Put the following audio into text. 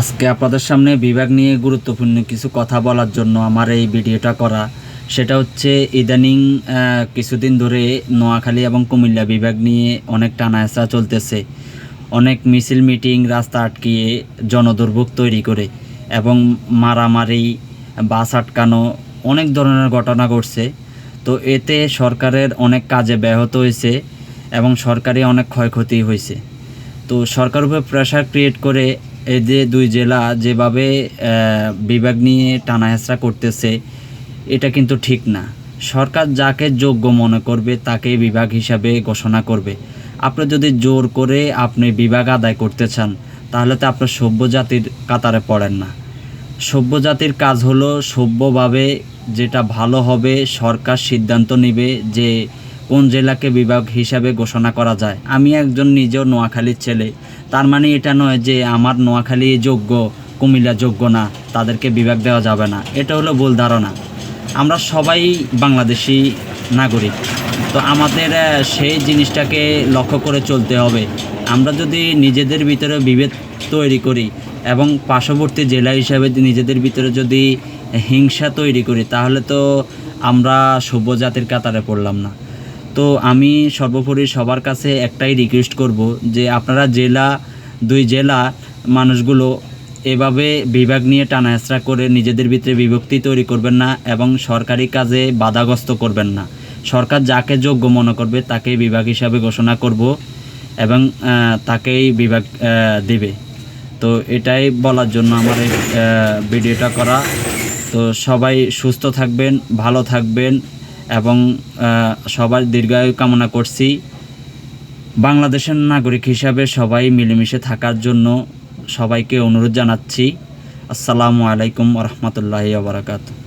আজকে আপনাদের সামনে বিভাগ নিয়ে গুরুত্বপূর্ণ কিছু কথা বলার জন্য আমার এই ভিডিওটা করা। সেটা হচ্ছে ইদানিং কিছুদিন ধরে নোয়াখালী এবং কুমিল্লা বিভাগ নিয়ে অনেক টানাহেঁচড়া চলতেছে। অনেক মিছিল, মিটিং, রাস্তা আটকিয়ে জনদুর্ভোগ তৈরি করে এবং মারামারি, বাস আটকানো অনেক ধরনের ঘটনা ঘটছে। তো এতে সরকারের অনেক কাজে ব্যাহত হয়েছে এবং সরকারি অনেক ক্ষয়ক্ষতি হয়েছে। তো সরকার উপরে প্রেশার ক্রিয়েট করে এই যে দুই জেলা যেভাবে বিভাগ নিয়ে টানাহেঁচড়া করতেছে, এটা কিন্তু ঠিক না। সরকার যাকে যোগ্য মনে করবে, তাকে বিভাগ হিসাবে ঘোষণা করবে। আপনি যদি জোর করে আপনি বিভাগ আদায় করতে চান, তাহলে তো আপনার সভ্য জাতির কাতারে পড়েন না। সভ্য জাতির কাজ হলো সভ্যভাবে যেটা ভালো হবে, সরকার সিদ্ধান্ত নেবে যে কোন জেলাকে বিভাগ হিসাবে ঘোষণা করা যায়? আমি একজন নিজেও নোয়াখালীর ছেলে। তার মানে এটা নয় যে আমার নোয়াখালী যোগ্য, কুমিল্লা যোগ্য না, তাদেরকে বিভাগ দেওয়া যাবে না। এটা হলো ভুল ধারণা। আমরা সবাই বাংলাদেশি নাগরিক। তো আমাদের সেই জিনিসটাকে লক্ষ্য করে চলতে হবে। আমরা যদি নিজেদের ভিতরে বিভেদ তৈরি করি এবং পার্শ্ববর্তী জেলা হিসাবে নিজেদের ভিতরে যদি হিংসা তৈরি করি, তাহলে তো আমরা সভ্য জাতির কাতারে পড়লাম না। তো আমি সর্বোপরি সবার কাছে একটাই রিকোয়েস্ট করব যে আপনারা জেলা, দুই জেলা মানুষগুলো এভাবে বিভাগ নিয়ে টানাহেঁচড়া করে নিজেদের ভিতরে বিভক্তি তৈরি করবেন না এবং সরকারি কাজে বাধাগ্রস্ত করবেন না। সরকার যাকে যোগ্য মনে করবে তাকেই বিভাগ হিসাবে ঘোষণা করব এবং তাকেই বিভাগ দেবে। তো এটাই বলার জন্য আমার এই ভিডিওটা করা। তো সবাই সুস্থ থাকবেন, ভালো থাকবেন। এবং সবার দীর্ঘায়ু কামনা করছি। বাংলাদেশের নাগরিক হিসাবে সবাই মিলেমিশে থাকার জন্য সবাইকে অনুরোধ জানাচ্ছি। আসসালামু আলাইকুম রহমতুল্লাহি বারাকাতু